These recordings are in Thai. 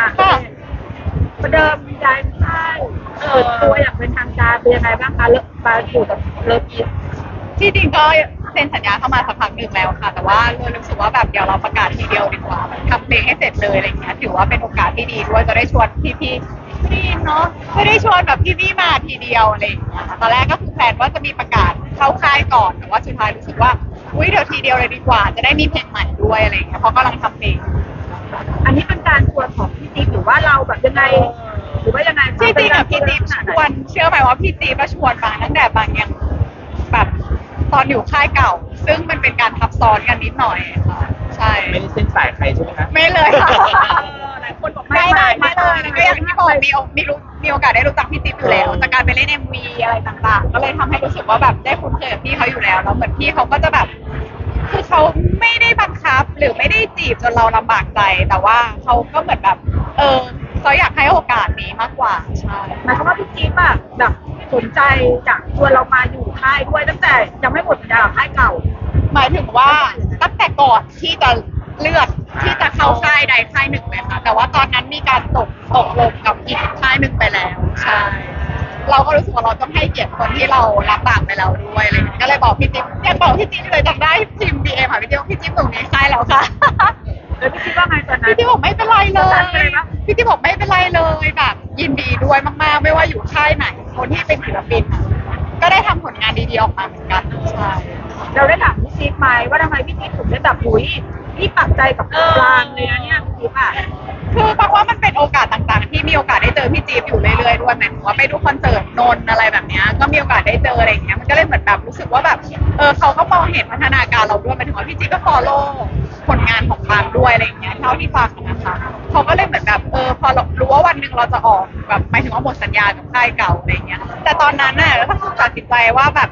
อะค่ะประเดิมย้ายค่ายเปิดตัวอย่างเป็นทางการเป็นยังไงบ้างคะเลิกมาอยู่กับเลิฟอีสที่จริงก็เซ็นสัญญาเข้ามาสักพักหนึ่งแล้วค่ะ แต่ว่าเรารู้สึกว่าแบบเดี๋ยวเราประกาศทีเดียวดีกว่าทำเพลงให้เสร็จเลยอะไรเงี้ยถือว่าเป็นโอกาสที่ดีด้วยจะได้ชวนพี่ๆไม่ได้ยินเนาะไม่ได้ชวนแบบพี่ๆมาทีเดียวอะไรอย่างเงี้ยค่ะตอนแรกก็คือแพลนว่าจะมีประกาศเข้าค่ายก่อนแต่ว่าสุดท้ายรู้สึกว่าอุ้ยเดี๋ยวทีเดียวเลยดีกว่า จะได้มีเพลงใหม่ด้วยอะไรเงี้ยเพราะกำลังทำเพลง อันนี้เป็นการชวนของพี่จิ๊บหรือว่าเราแบบยังไง หรือว่ายังไงคะที่จริงอะพี่จิ๊บเป็นการชวนเชื่อไหมว่าพี่จิ๊บก็ชวนมาตั้งแต่บางยังแบบตอนอยู่ค่ายเก่า ซึ่งมันเป็นการทับซ้อนกันนิดหน่อยค่ะใช่ ไม่ได้เส้นสายใครใช่ไหมคะไม่เลยค่ะหลายคนบอกไม่ไม่ไม่ไม่เลยก็อย่างที่บอกมีโอมีรู้มีโอกาสได้รู้จักพี่จิ๊บอยู่แล้วจากการไปเล่นเอ็มวีอะไรต่างๆ ก็เลยทำให้รู้สึกว่าแบบได้คุ้นเคยกับพี่เขาอยู่แล้วแล้วเหมือนพี่เขาก็จะแบบ คือเขาไม่ได้บังคับหรือไม่ได้จีบจนเราลำบากใจ แต่ว่าเขาก็เหมือนแบบ เออเขาอยากให้โอกาสนี้มากกว่าใช่หมายความว่าพี่จิ๊บอะแบบสนใจจะชวนเรามาอยู่ค่ายด้วยตั้งแต่ยังไม่หมดสัญญากับค่ายเก่า หมายถึงว่าตั้งแต่ก่อนที่จะเลือกที่จะเข้าค่ายใดค่ายหนึ่งไหมคะแต่ว่าตอนนั้นมีการตกตกลงกับอีกค่ายหนึ่งไปแล้ว ใช่ เราก็รู้สึกว่าเราต้องให้เกียรติคนที่เรารับปากไปแล้วด้วยอะไรอย่างเงี้ยก็เลยบอกพี่จิ๊บยังบอกพี่จิ๊บเลยจำได้พิมพ์บีเอ็มค่ะพี่จิ๊บพี่จิ๊บตรงนี้ค่ายแล้วค่ะ แล้วพี่จิ๊บว่าไงตอนนั้น พี่จิ๊บบอกไม่เป็นไรเลตอนนั้ยนเป็นไงบ้างพี่จิ๊บบอกไม่เป็นไรเลยแบบยินดีด้วยมากๆ ไม่ว่าอยู่ค่ายไหน คนที่เป็นศิลปินอะก็ได้ทำผลงานดีๆออกมาเหมือนกันใช่ เราได้ถามพี่จิ๊บไหมว่าทำไมพี่จิ๊บถึงได้แบบหุย พี่ปักใจกับปลางเลยนะเนี่ยพี่จิ๊บอะคือฟังว่ามันเป็นโอกาสต่างๆ ที่มีโอกาสได้เจอพี่จี๊บอยู่เรื่อยๆด้วยหมายถึงว่าไปดูคอนเสิร์ตนนท์อะไรแบบเนี้ยก็มีโอกาสได้เจออะไรอย่างเงี้ยมันก็เลยเหมือนแบบรู้สึกว่าแบบเออเขาก็มองเห็นพัฒนาการเราด้วยหมายถึงว่าพี่จี๊บก็ฟอลโล่ผลงานของปางด้วยอะไรอย่างเงี้ยเท่าที่ฟังนะคะเขาก็เลยเหมือนแบบเออพอเรารู้ว่าวันหนึ่งเราจะออกแบบหมายถึงว่าหมดสัญญากับค่ายเก่าอะไรอย่างเงี้ยแต่ตอนนั้นน่ะเราก็ตัดสินใจว่าแบบ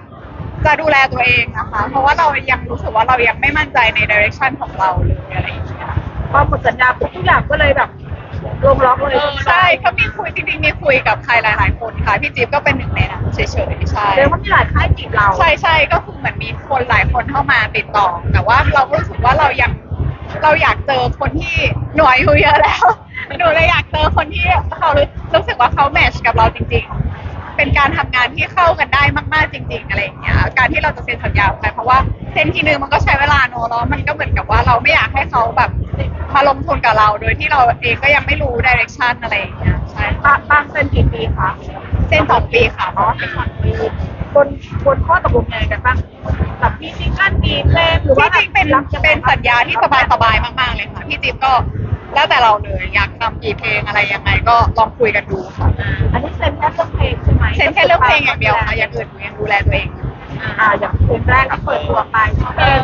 จะดูแลตัวเองนะคะ เพราะว่าเรายังรู้สึกว่าเรายังไม่มั่นใจในดิเรกชันของเราเลยอะไรอย่างเงี้ยพอหมดสัญญาปุ๊บทุกอย่างก็เลยแบบลงล็อกเลยใช่เขามีคุยจริงๆมีคุยกับใครหลาย ๆ คนค่ะพี่จิ๊บก็เป็นหนึ่งในนั้นเฉยๆใช่แสดงว่ามีหลายค่ายจีบเรา ใช่ใช่ก็คือเหมือนมีคนหลายคนเข้ามาติดต่อ แต่ว่าเราก็รู้สึกว่าเรายังเราอยากเจอคนที่หน่วยอายุเยอะแล้วหนูเลยอยากเจอคนที่เขารู้รู้สึกว่าเขาแมทช์กับเราจริง ๆ เป็นการทำงานที่เข้ากันได้มากๆจริง ๆ อะไรอย่างเงี้ยการที่เราจะเซ็นสัญญาไปเพราะว่าเซ็นทีนึงมันก็ใช้เวลาเนอะแล้วมันก็เหมือนกับว่าเราไม่อยากให้เขาแบบมาลงทุนกับเราโดยที่เราเองก็ยังไม่รู้ดิเรกชันอะไรอย่างเงี้ยใช่บางบางเป็นกี่ปีคะเซ็นสองปีค่ะเนาะสองปีบนบนข้อตกลงยังไงกันบ้างแบบมีซิงเกิลมีเพลงหรือว่าที่จริงเป็นรับยังไงเป็นสัญญาที่สบายๆมาก ๆเลยค่ะพี่จิ๊บก็ แล้วแต่เราเลยอยากทำกี่เพลงอะไรยังไงก็ลองคุยกันดูค่ะอันนี้เซ็นแค่เรื่องเพลงใช่ไหมเซ็นแค่เรื่องเพลงอย่างเดียวค่ะอย่างอื่นหนูยังดูแลตัวเองอ่าอย่างเพลงแรกที่เปิดตัวไปเพลง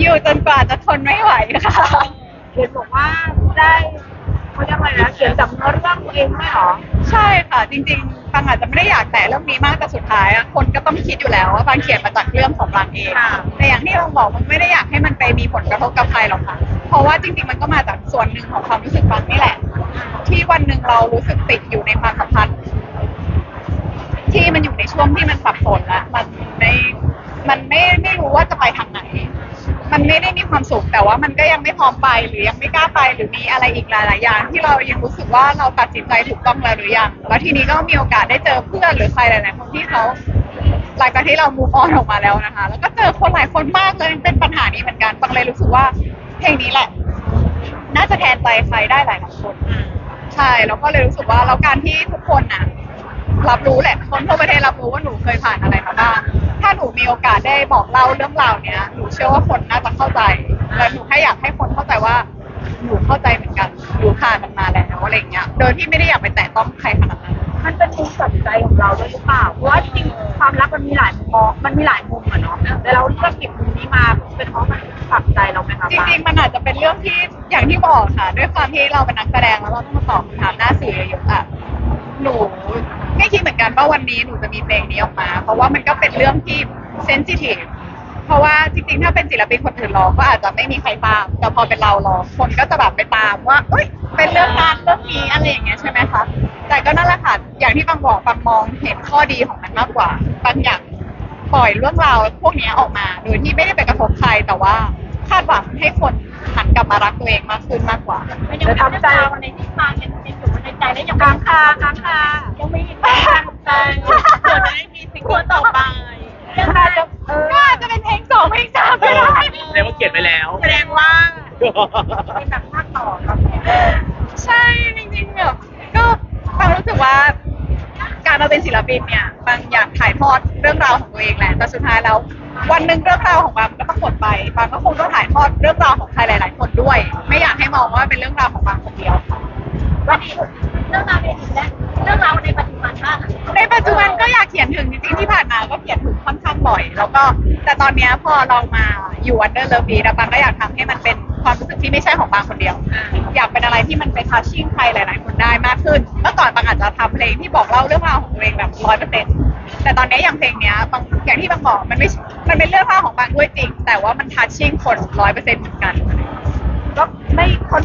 อยู่จนกว่าจะทนไม่ไหวค่ะเห็นบอกว่าได้เขาเรียกอะไรนะเขียนจากเนื้อเรื่องตัวเองไม่หรอใช่ค่ะ จริงๆฟังอาจจะไม่ได้อยากแตะเรื่องนี้มากแต่สุดท้ายอะคนก็ต้องคิดอยู่แล้วว่าบางเขียนมาจากเรื่องของบางเองค่ะแต่อย่างที่เราบอกมันไม่ได้อยากให้มันไปมีผลกระทบกับใครหรอกค่ะ เพราะว่าจริง ๆ มันก็มาจากส่วนหนึ่งของความรู้สึกบางนี่แหละ ที่วันหนึ่งเรารู้สึกติดอยู่ในความสัมพันธ์ที่มันอยู่ในช่วงที่มันสับสนล้วมันไม่มันไม่ไม่รู้ว่าจะไปทางไหน มันไม่ได้มีความสุขแต่ว่ามันก็ยังไม่พร้อมไปหรือยังไม่กล้าไปหรือมีอะไรอีกหลายๆอย่างที่เรายังรู้สึกว่าเราตัดสินใจถูกต้องแล้วหรือยังแล้วทีนี้ก็มีโอกาสได้เจอเพื่อนหรือใครหลายๆคนที่เขาหลังจากที่เรามูฟออนออกมาแล้วนะคะ แล้วก็เจอคนหลายคนมากเลยเป็นปัญหานี้เหมือนกันปังเลยรู้สึกว่า เพลงนี้แหละ น่าจะแทนใจใครได้หลายๆคน ใช่แล้วก็เลยรู้สึกว่าแล้วการที่ทุกคนน่ะ รับรู้แหละ คนทั่วประเทศรับรู้ว่าหนูเคยผ่านอะไรมาบ้างถ้าหนูมีโอกาสได้บอกเล่าเรื่องราวเนี้ยหนูเชื่อว่าคนน่าจะเข้าใจและหนูแค่อยากให้คนเข้าใจว่าหนูเข้าใจเหมือนกันหนูผ่านมันมาแล้วอะไรอย่างเงี้ย โดยที่ไม่ได้อยากไปแตะต้องใครขนาดนั้นมันเป็นมุมตัดสินใจของเราด้วยหรือเปล่า เพราะว่าจริงๆความรักมันมีหลายมุมมองมันมีหลายมุมอะเนาะแต่เราเลือกหยิบมุมนี้มา เป็นเพราะมันฝักใจเราไหมคะจริงๆ มันอาจจะเป็นเรื่องที่อย่างที่บอกค่ะ ด้วยความที่เราเป็นนักแสดงแล้วเราต้องมาตอบคำถามหน้าสื่อเยอะๆอะหนูไม่คิดเหมือนกันว่าวันนี้หนูจะมีเพลงนี้ออกมา เพราะว่ามันก็เป็นเรื่องที่เซนซิทีฟเพราะว่าจริงๆ ถ้าเป็นศิลปินคนอื่นร้องก็อาจจะไม่มีใครตาม แต่พอเป็นเราร้องคนก็จะแบบไปตามว่าเอ้ย เป็นเรื่องนั้นเรื่องนี้อะไรอย่างเงี้ยใช่ไหมคะ แต่ก็นั่นแหละค่ะ อย่างที่บางบอกบางมองเห็นข้อดีของมันมากกว่าบางอย่าง ปล่อยเรื่องราวพวกนี้ออกมาโดยที่ไม่ได้ไปกระทบใครแต่ว่าคาดหวังให้คนหันกลับมารักตัวเองมากขึ้นมากกว่ามันยังเป็นเรื่องราวในที่มาเป็นเป็นได้ยังกลางคากลางคายังไม่กลางใจเผื่อจะได้มีซิงเกิลต่อไปยังไงจะเออก็อาจจะเป็นเพลงสองเพลงสามก็ได้แสดงว่าเขียนไปแล้วแสดงว่าเป็นแบบภาคต่อครับใช่จริงๆแบบก็บางรู้สึกว่า การมาเป็นศิลปินเนี่ยบางอยากถ่ายทอดเรื่องราวของตัวเองแหละแต่สุดท้ายแล้ววันหนึ่งเรื่องราวของบางก็ต้องหมดไปบางก็คงต้องถ่ายทอดเรื่องราวของใครหลาย ๆ คนด้วย ไม่อยากให้มองว่าเป็นเรื่องราวของบางคนเดียววันนี้เรื่องราวในอดีตและเรื่องราวในปัจจุบันบ้างในปัจจุบันก็อยากเขียนถึงจริง ๆ ที่ผ่านมาก็เขียนถึงค่อนข้างบ่อย แล้วก็แต่ตอนเนี้ยพอเรามาอยู่วันเดอร์เลิฟบีบางก็อยากทำให้มันเป็นความรู้สึกที่ไม่ใช่ของบางคนเดียว อยากเป็นอะไรที่มันไปทัชชิ่งใครหลาย ๆ คนได้มากขึ้น เมื่อก่อนบางอาจจะทำเพลงที่บอกเล่าเรื่องราวของตัวเองแบบร้อยเปอร์เซ็นต์ แต่ตอนนี้อย่างเพลงเนี้ยบางอย่างที่บางบอกมันไม่มันเป็นเรื่องราวของบางด้วยจริง แต่ว่ามันทัชชิ่งคนร้อยเปอร์เซ็นต์เหมือนกันก็ไม่คน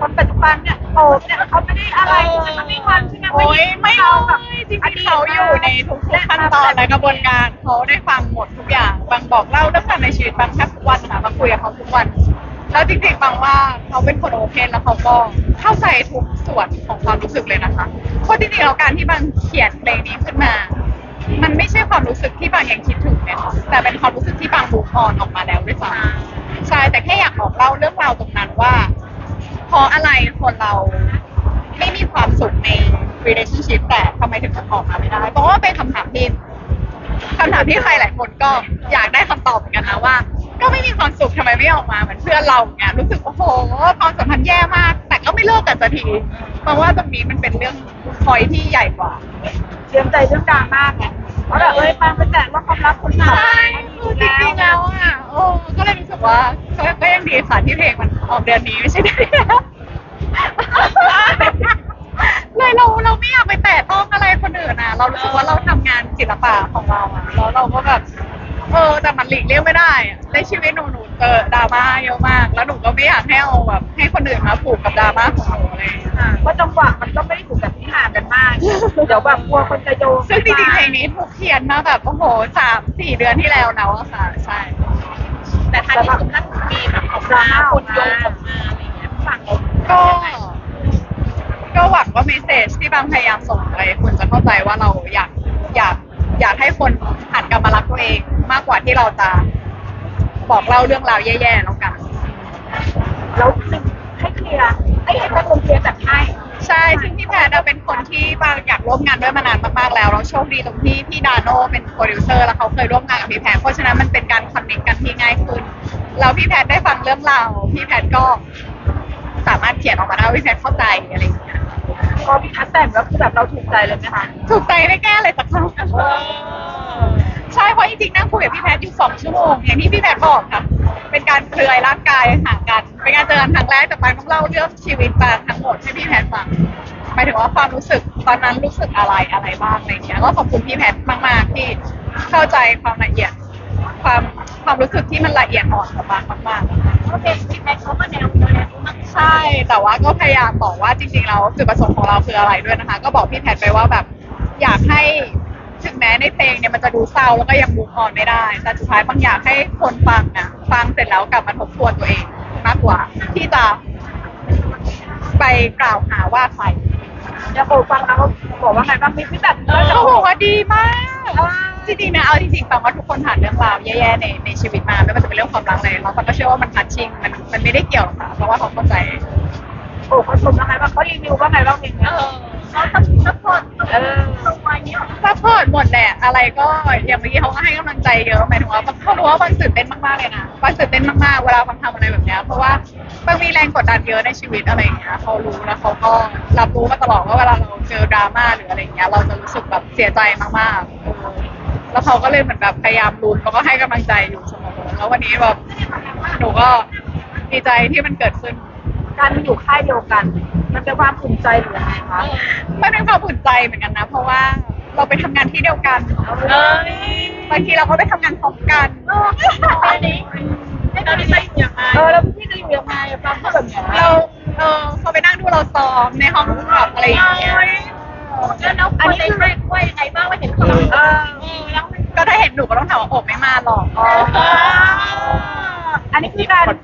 คนปัจจุบันเนี่ยโตเนี่ยเขาไม่ได้อะไรแต่มันไม่ทันใช่ไหมโอ้ยไม่เราเอาแบบจริงๆเขาอยู่ในทุกๆขั้นตอนและกระบวนการเขาได้ฟังหมดทุกอย่างบางบอกเล่าเรื่องราวในชีวิตบางแทบทุกวันนะบางคุยกับเขาทุกวันแล้วจริงๆบางว่าเขาเป็นคนโอเพนแล้วเขาก็เข้าใจทุกส่วนของความรู้สึกเลยนะคะเพราะจริงๆแล้วการที่บางเขียนเพลงนี้ขึ้นมา มันไม่ใช่ความรู้สึกที่บางยังคิดถึงเนี่ยแต่เป็นความรู้สึกที่บางบูออนออกมาแล้วด้วยซ้ำใช่แต่แค่อยากบอกเล่าเรื่องราวตรงนั้นว่า เพราะอะไรคนเราไม่มีความสุขใน relationship แต่ทำไมถึงมันออกมาไม่ได้ เพราะว่าเป็นคำถามที่คำถามที่ใครหลายคนก็อยากได้คำตอบเหมือนกันนะว่า ก็ไม่มีความสุขทำไมไม่ออกมาเหมือนเพื่อนเราเนี่ยรู้สึกโอ้โหความสัมพันธ์แย่มาก แต่ก็ไม่เลิกกันสักทีเพราะว่าตรงนี้มันเป็นเรื่องพอยที่ใหญ่กว่า ตรียมใจเรื่องดราม่าไงเพราะแบบเอ้ยปางไปแตะว่าความรักคนไหนใช่คือจริงๆแล้วอะโอ้ก็เลยรู้สึกว่าก็ก็ยังดีค่ะที่เพลงมันออกเดือนนี้ไม่ใช่เดือนที่แล้วเลยเราเราไม่อยากไปแตะต้องอะไรคนอื่นอะ เรารู้สึกว่าเราทำงานศิลปะของเราอะแล้วเราก็แบบเออแต่มันหลีกเลี่ยงไม่ได้อะในชีวิตหนูหนูเจอดราม่าเยอะมาก แล้วหนูก็ไม่อยากให้เอาแบบให้คนอื่นมาผูกกับดราม่าของหนูอะไรอย่างเงี้ยเพราะจังหวะมันก็ไม่ได้ถูกแบบ ที่ห่างกันมาก เดี๋ยวแบบกลัวคนจะโยงซึ่งจริงๆเพลงนี้ถูกเขียนมาแบบโอ้โหสามสี่เดือนที่แล้วแล้วอะค่ะใช่ แต่ท้ายที่สุดถ้ามีแบบออกมาคนโยงออกมาอะไรอย่างเงี้ยฝั่งเราก็ ก็หวังว่าเมสเซจที่บางพยายามส่งไปคุณจะเข้าใจว่าเราอยากอยากอยากให้คนหันกลับมารักตัวเองมากกว่าที่เราจะบอกเล่าเรื่องราวแย่ๆแล้วกัน แล้วให้เคลียร์ให้ให้แพทย์ลงเคลียร์แบบให้ ใช่ซึ่งพี่แพทย์อะเป็นคนที่บางอยากร่วมงานด้วยมานานมากๆแล้วแล้วโชคดีตรงที่พี่ดาโน่เป็นโปรดิวเซอร์แล้วเขาเคยร่วมงานกับพี่แพทย์เพราะฉะนั้นมันเป็นการคอนเนคกันที่ง่ายขึ้นแล้วพี่แพทย์ได้ฟังเรื่องราวพี่แพทย์ก็สามารถเขียนออกมาได้ว่าพี่แพทย์เข้าใจอะไรอย่างเงี้ยพอพี่แพทย์แต่งแล้วคือแบบเราถูกใจเลยไหมคะถูกใจไม่แก้เลยสักครั้งใช่เพราะจริงๆนั่งคุยกับพี่แพทย์อยู่สองชั่วโมงอย่างที่พี่แพทย์บอกค่ะ เป็นการเปลือยร่างกายห่างกัน เป็นการเจอกันครั้งแรกแต่ปางต้องเล่าเรื่องชีวิตปางทั้งหมดให้พี่แพทย์ฟังหมายถึงว่าความรู้สึกตอนนั้นรู้สึกอะไรอะไรบ้างอะไรเงี้ยก็ขอบคุณพี่แพทย์มาก ๆ ที่เข้าใจความละเอียด ความความรู้สึกที่มันละเอียดอ่อนกับปางมากๆโอเคพี่แพทย์เขาก็แนวเดียวแนวมากใช่ แต่ว่าก็พยายามบอกว่าจริงๆแล้วจุดประสงค์ของเราคืออะไรด้วยนะคะ ก็บอกพี่แพทย์ไปว่าแบบอยากให้ถึงแม้ในเพลงเนี่ยมันจะดูเศร้าแล้วก็ยังมูฟออนไม่ได้ แต่สุดท้ายบางอยากให้คนฟังนะฟังเสร็จแล้วกลับมาทบทวนตัวเองมากกว่า ที่จะไปกล่าวหาว่าใครเดี๋ยวโอฟังแล้วเขาบอกว่าไงบ้างมีพี่แบบเขาบอกว่าดีมากจริงๆนะเอาจริงๆฟังว่าทุกคนผ่านเรื่องราวแย่ๆในในชีวิตมาไม่ว่าจะเป็นเรื่องความรักอะไรเราก็เชื่อว่ามันทัชชิ่งมันมันไม่ได้เกี่ยวหรอกค่ะเพราะว่าเขาเข้าใจโอ้เขาชมว่าไงบ้างเขารีวิวว่าไงบ้างเพลงเอนี้อ เขาซัพพอร์ตเออตัวนี้ซัพพอร์ตหมดแหละอะไรก็อย่างเมื่อกี้เขาก็ให้กำลังใจเยอะหมายถึงว่าเขารู้ว่าบางตื่นเต้นมากๆเลยนะบางตื่นเต้นมากๆเวลาบางทำอะไรแบบเนี้ยเพราะว่าบางมีแรงกดดันเยอะในชีวิตอะไรอย่างเงี้ยเขารู้แล้วเขาก็รับรู้มาตลอดว่าเวลาเราเจอดราม่าหรืออะไรอย่างเงี้ยเราจะรู้สึกแบบเสียใจมากๆแล้วเขาก็เลยเหมือนแบบพยายามรุนแล้วก็ให้กำลังใจอยู่เสมอแล้ววันนี้แบบหนูก็ดีใจที่มันเกิดขึ้น การมาอยู่ค่ายเดียวกัน มันเป็นความภูมิใจหรือยังไงคะมันเป็นความอุ่นใจเหมือนกันนะ เพราะว่าเราไปทำงานที่เดียวกันเอ้ยบางทีเราก็ไปทำงานพร้อมกันอันนี้เราได้ยังไงเออแล้วพี่จะอยู่ยังไงฟังก็แบบนี้เราเออเขาไปนั่งดูเราซ้อมในห้องแบบอะไรอย่างเงี้ยแล้วน้องคนในค่ายว่ายังไงบ้างว่าเห็นเขาเออแล้วก็ถ้าเห็นหนูก็ต้องถามว่าโอบไม่มาหรอก อ๋อ อันนี้คือการอันนี้คือ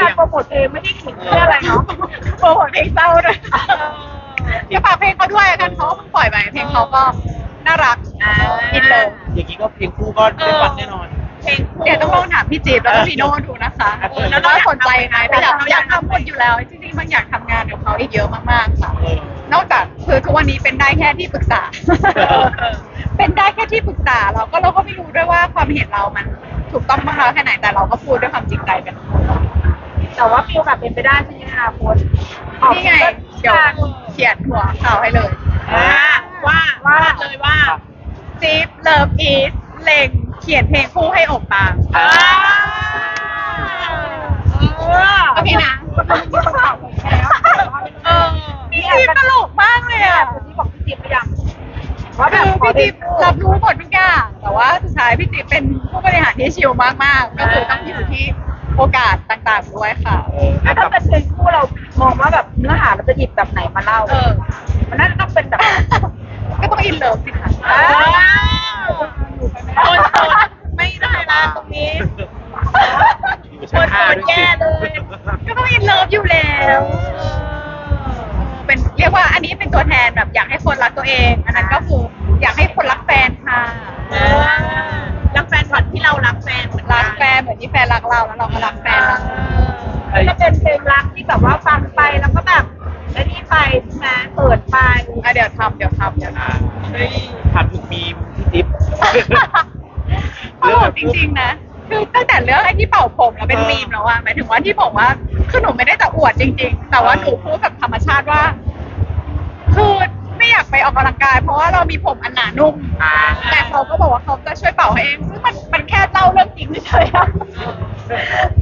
การโปรโมทเพลงไม่ได้ขิงเพื่ออะไรเนาะโอ้โหเพลงเศร้าด้วยจะฝากเพลงเขาด้วยกันเขาก็เพิ่งปล่อยไปเพลงเขาก็น่ารักอ่าอินเลยอย่างนี้ก็เพลงคู่ก็ได้ฟังแน่นอนเพลงคู่เดี๋ยวต้องลองถามพี่จี๊บแล้วก็พี่โน่ดูนะคะเออแล้วก็สนใจไหมแต่อยากอยากทำหมดอยู่แล้ว จริงๆมันอยากทำงานกับเขาอีกเยอะมากๆค่ะเออนอกจากคือทุกวันนี้เป็นได้แค่ที่ปรึกษา เป็นได้แค่ที่ปรึกษาเราก็เราก็ไม่รู้ด้วยว่าความเห็นเรามันถูกต้องมากน้อยแค่ไหนแต่เราก็พูดด้วยความจริงใจกัน แต่ว่าฟิลแบบเป็นไปได้ใช่ไหมอนาคตออกนี่ไงเดี๋ยวเขียนหัวข่าวให้เลยอ่าว่าว่าเลยว่าจิ๊บเลิฟอีสเล็งเขียนเพลงคู่ให้อบปางอ่า โอเคนะมันมีคนข่าวของแคล้วเออพี่จิ๊บตลกมากเลยเนี่ยอะคนที่บอกพี่จิ๊บไปยังว่าแบคืบอพี่จิ๊บรับรู้หมดทุกอย่างแต่ว่าสุดท้ายพี่จิ๊บเป็นผู้บริหารที่ชิลมากๆก็คือต้องอยู่ที่ โอกาสต่างๆด้วยค่ะเออถ้าแบบเป็นเพลงคู่เรามองว่าแบบเนื้อหาเราจะหยิบแบบไหนมาเล่า เออ มันน่าจะต้องเป็นแบบก็ต้องอินเลิฟสิคะอ่าคนโสดไม่ได้ละตรงนี้อยู่ชั้นห้าด้วยแย่เลย ก็ต้องอินเลิฟอยู่แล้วเป็นเรียกว่าอันนี้เป็นตัวแทนแบบอยากให้คนรักตัวเอง อันนั้นก็คืออยากให้คนรักแฟนค่ะ ที่เรารักแฟนเหมือนกัรันกแฟนเหมือนที่แฟนรักเราแล้วเราก็รักแฟนเราจะเป็นเพลงรักที่แบบว่าฟังไปแล้วก็แบบแล้วนี่ไปใช่ไหมเปิดไปอะเดี๋ยวทำเดี๋ยวทำเดี๋ยวทอ่าเฮ้ยถามถึงมีมพี่จิ๊บำตลกจริงๆนะ คือตั้งแต่เรื่องไอ้ที่เป่าผมแล้วเป็นมีมแล้วอะหมายถึงว่าที่บอกว่าคือหนูไม่ได้จะอวดจริง ๆ แต่ว่าหนูพูดแบบธรรมชาติว่า คือ ไม่อยากไปออกกำลังกาย เพราะว่าเรามีผมอันหนานุ่ม อ่า แต่เขาก็บอกว่าเขาจะช่วยเป่าให้เอง ซึ่งมันมันแค่เล่าเรื่องจริงเฉยๆอะ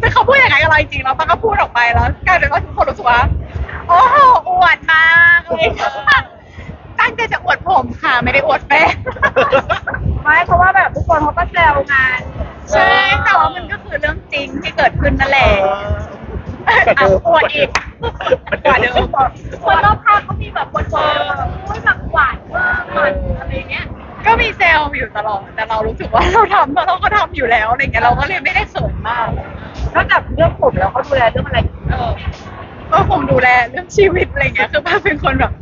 แต่เขาพูดอย่างไรกับเราจริงๆแล้วป้าก็พูดออกไปแล้วกลายเป็นว่าทุกคนรู้สึกว่าโอ้โหอวดมากเลยตั้งใจจะอวดผมค่ะ ไม่ได้อวดแฟนไม่เพราะว่าแบบทุกคนเขาก็แซวงานใช่แต่ว่ามันก็คือเรื่องจริงที่เกิดขึ้นนั่นแหละอะอวดอีกมัน กว่าเดิมคนรอบข้างเขามีแบบคนบอกโอ้ยแบบหวานมากหวานอะไรเงี้ย ก็มีเซลล์อยู่ตลอด แต่เรารู้สึกว่าเราทำเราก็ทำอยู่แล้วอะไรเงี้ยเราก็เลยไม่ได้เขินมากนอกจากเรื่องผมแล้วเขาดูแลเรื่องอะไรอีกเออก็คงดูแลเรื่องชีวิตอะไรเงี้ย คือป้าเป็นคนแบบ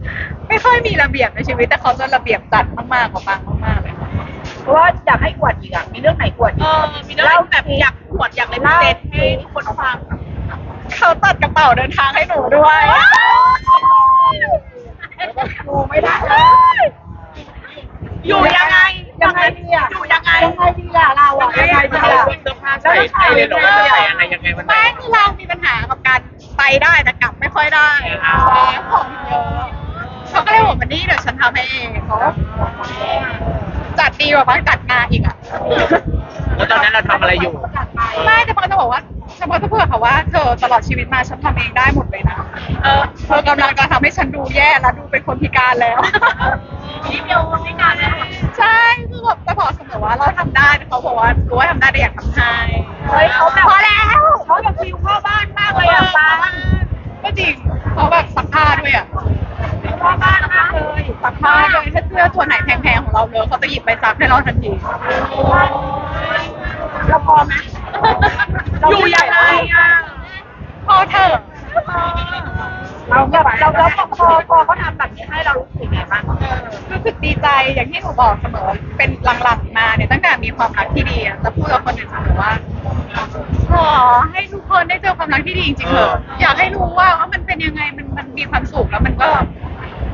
ไม่ค่อยมีระเบียบในชีวิตแต่เขาจะระเบียบจัดมากๆกว่าปังมากๆเลยเพราะว่าอยากให้อวดอีกอะมีเรื่องไหนอวดอีเอกอมีเรื่องแบบอยากขวดอยากเลยเด็ดให้คนฟัง เขาตัดกระเป๋าเดินทางให้หนูด้วยดูไม่ได้อยู่ยังไงยังไงดีอะอยู่ยังไงยังไงดีอะเราอะยังไงดีเขาอะเสื้อผ้าใส่ให้เลยเหรอใส่อะไรยังไงวันไหนไม่คือเรามีปัญหากับการไปได้แต่กลับไม่ค่อยได้อ๋อของเยอะเขาก็เลยบอกมานี่เดี๋ยวฉันทำให้เองเขาก็จัดดีกว่าบ้างจัดงานอีกอะแล้วตอนนั้นเราทำอะไรอยู่ ไม่แต่ปอนจะบอกว่าเฉพาะจะพูดกับเขาว่าเธอตลอดชีวิตมาฉันทำเองได้หมดเลยนะเออเธอกำลังจะทำให้ฉันดูแย่และดูเป็นคนพิการแล้ว นี่เดียวไม่นานแล้วใช่คือแบบจะบอกเสมอว่าเราทำได้แต่เขาบอกว่ารู้ว่าทำได้แต่อยากทำให้เฮ้ยเขาแบบพอแล้วเขาแบบฟิลเข้าบ้านมากเลยอะป้าก็จริงเขาแบบซักผ้าด้วยอะเข้าบ้านมากเลยซักผ้าเลยถ้าเสื้อตัวไหนแพงๆของเราเลยเขาจะหยิบไปซักให้เราทันทีเราพอไหม อยู่ยังไงอะ พอเถอะ เราแบบเราเราพอพอพอเขาทำแบบนี้ให้เรารู้สึกไงบ้าง รู้สึกดีใจอย่างที่หนู บอกเสมอเป็นหลังๆมาเนี่ยตั้งแต่มีความรักที่ดีอะจะพูดกับคนอื่นเสมอว่าขอให้ทุกคนได้เจอความรักที่ดีจริงๆเถอะอยากให้รู้ว่าว่ามันเป็นยังไงมันมันมีความสุขแล้วมันก็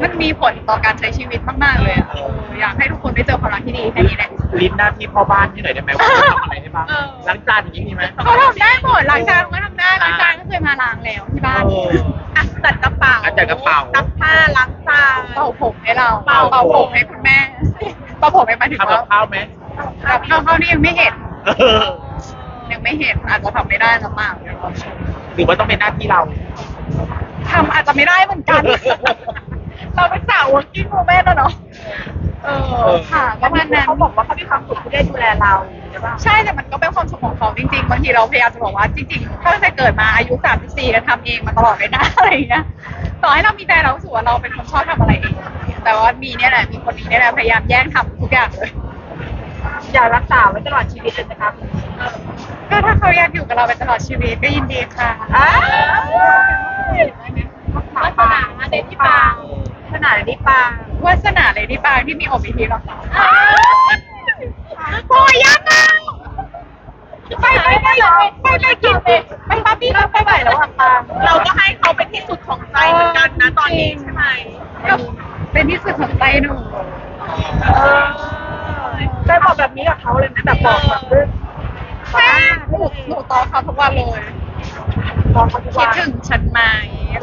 มันมีผลต่อการใช้ชีวิตมากๆเลยอะเอออยากให้ทุกคนได้เจอความรักที่ดีแค่นี้แหละลิ้นหน้าที่พ่อบ้านที่หน่อยได้ไหมว่าเขาทำอะไรให้บ้างเออล้างจานอย่างนี้มีไหมเขาทำได้หมดล้างจานก็ทำได้ล้างจานก็เคยมาล้างแล้วที่บ้านเอออะจัดกระเป๋าอะจัดกระเป๋าซักผ้าล้างจานเป่าผมให้เราเป่าเป่าผมให้คุณแม่เป่าผมให้มาถึงทำกัว่าบข้าวไหมกับข้าวเขานี่ยังไม่เห็นเออยังไม่เห็นอาจจะทำไม่ได้หรือเปล่าหรือว่าต้องเป็นหน้าที่เรา ทำอาจจะไม่ได้เหมือนกัน เราเป็นสาว working woman แล้วเนาะเออค่ะประมาณนั้นเขาบอกว่าเขามีความสุขที่ได้ดูแลเราใช่ป่ะใช่แต่มันก็เป็นความสุขของเขาจริงๆบางทีเราพยายามจะบอกว่าจริงๆถ้าตั้งแต่เกิดมาอายุ34แล้วทำเองมาตลอดเลยนะอะไรอย่างเงี้ยต่อให้เรามีแฟนเรารู้สึกว่าเราเป็นคนชอบทำอะไรเองแต่ว่ามีเนี่ยแหละมีคนนี้เนี่ยแหละพยายามแย่งทำทุกอย่างเลยอยากรักษาไว้ตลอดชีวิตเลยนะครับก็ถ้าเขาอยากอยู่กับเราไปตลอดชีวิตก็ยินดีค่ะอ้าวลักษณะเด็ดที่ปากข นาดนาเลดี้ปางวาสนาเลยที่ปางที่มีอบอีทีหรอคะโอ้ยยักษ์อะไปไปไปไปไปกินไปปาร์ตี้แล้วไปไหวแล้วอะปางเราก็ให้เขาเป็นที่สุดของใจเหมือนกันนะตอนนี้ใช่ไหมก็เป็นที่สุดของใจหนูเออได้บอกแบบนี้กับเขาเลยไหมแบบบอกแบบด้วยแม่หนูหนูตอเขาทุกวันเลยบอกเขาทุกคิวัดนถึงฉันไหม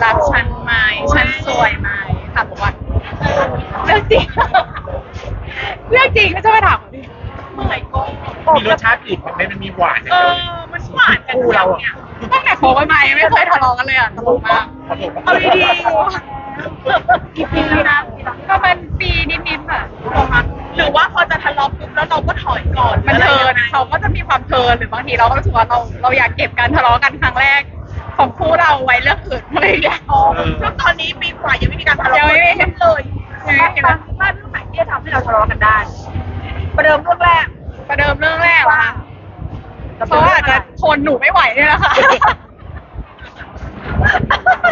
รักฉันไหมฉันสวยไหม ถามทุกวันเรื่องจริง เรื่องจริงไม่ใช่มาถามดิเมื่อไหร่ก็มีรสชาติอื่นไหมมันมีหวานเออมันหวานกันคู่เราเนี่ยตั้งแต่โคบกันมายังไม่เคยทะเลาะกันเลยอะตลกมาก เอาดีๆกี่ปีแล้วนะประมาณปีนิดๆอะ หรือว่าพอจะทะเลาะปุ๊บแล้วเราก็ถอยก่อนมันเทินหรืออะไรยังไงเขาก็จะมีความเทินหรือบางทีเราก็รู้สึกว่าเราเราอยากเก็บการทะเลาะกันครั้งแรก ของคู่เราไว้เรื่องอื่นอะไรอย่างเงี้ยอ๋อซึ่งตอนนี้ปีกว่ายังไม่มีการทะเลาะยังไม่มีกันเลยยังไงเห็นไหมบ้านเรื่องไหนที่จะทำให้เราทะเลาะกันได้ ประเดิมเรื่องแรก ประเดิมเรื่องแรกว่าว่าเขาอาจจะทนหนูไม่ไหวเนี่ยแหละค่ะ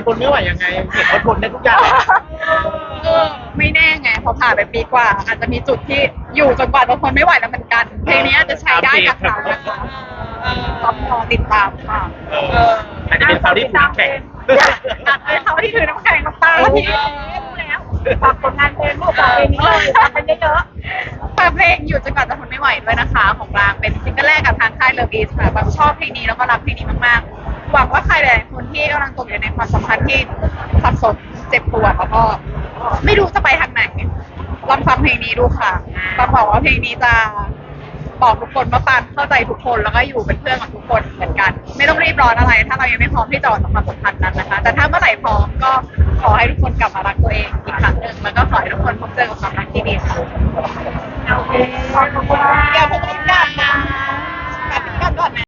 คนไม่ไหวยังไงเห็นเขาทนได้ทุกอย่างเลยนะเออไม่แน่ไงพอผ่านไปปีกว่า อาจจะมีจุดที่อยู่จนกว่าเราทนไม่ไหวแล้วเหมือนกันเพลงนี้อาจจะใช้ได้กับเขานะคะต้องรอติดตามค่ะเอออาจจะเป็นเขาที่ถูกแข่งอาจจะเขาที่ถือน้ำแข็งน้ำตาเออที่แล้วฝากผลงานเพลงลูกฝากเพลงนี้เลยฝากกันเยอะฝากเพลงอยู่จนกว่าจะทนไม่ไหวด้วยนะคะ ของกลางเป็นซิงเกิลแรกกับทางค่ายเลิฟอีสค่ะแบบชอบเพลงนี้แล้วก็รักเพลงนี้มากๆ หวังว่าใครหลายๆคนที่กำลังตกอยู่ในความสัมพันธ์ที่สับสนเจ็บปวดแล้วก็ไม่รู้จะไปทางไหนลองฟังเพลงนี้ดูค่ะต้องบอกว่าเพลงนี้จะ บอกทุกคนว่าปานเข้าใจทุกคนแล้วก็อยู่เป็นเพื่อนกับทุกคนเหมือนกัน ไม่ต้องรีบร้อนอะไร ถ้าเรายังไม่พร้อมที่จะออกจาความสัมพันธ์นั้นนะคะ แต่ถ้าเมื่อไหร่พร้อมก็ขอให้ทุกคนกลับมารักตัวเองอีกครั้งหนึ่งมันก็ขอให้ทุกคนพบเจอกับความรักที่ดีค่ะโอเคขอบคุณเดี๋ยวผมกินกันนะกินกันก่อนนะ